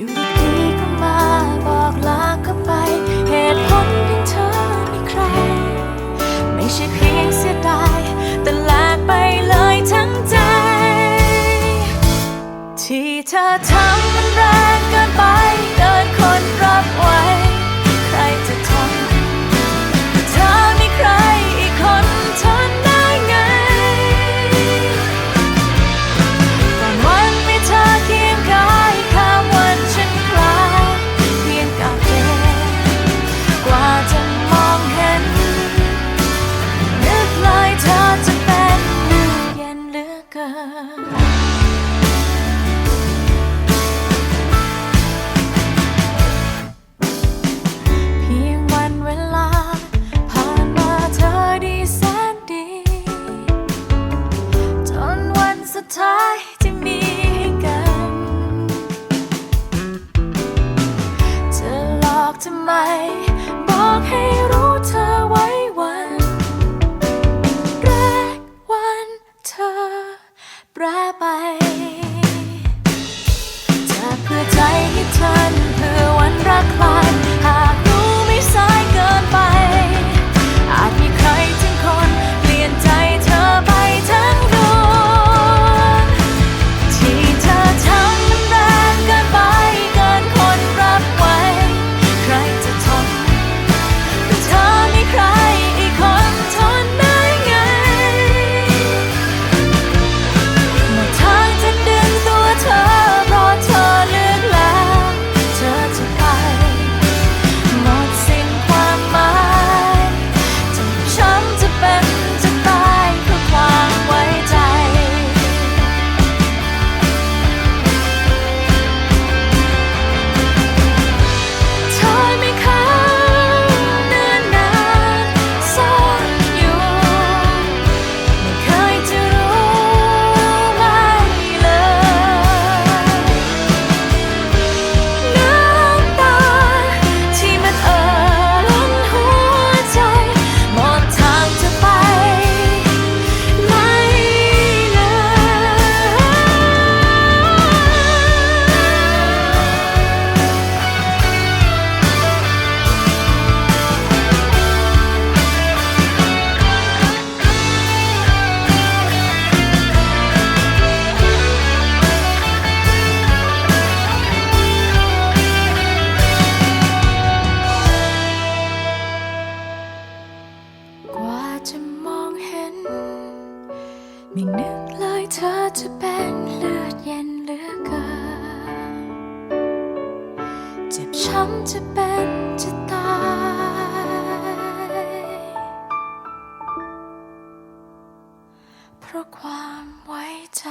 อยู่ดีๆก็มาบอกลาก็ไป เหตุผลเพียงเธอไม่ใคร ไม่ใช่เพียงเสียดาย แต่แลกไปเลยทั้งใจ ที่เธอทำมันแรงเกินไป เพียงวันเวลา ผ่านมาเธอดีแสนดี จนวันสุดท้ายที่มีให้กัน เธอหลอกทำไม ม่นึกเลยเธอจะเป็นเลือดเย็นเหลือเกินเจ็บช้ำจะเป็นจะตายเพราะความไว้ใจ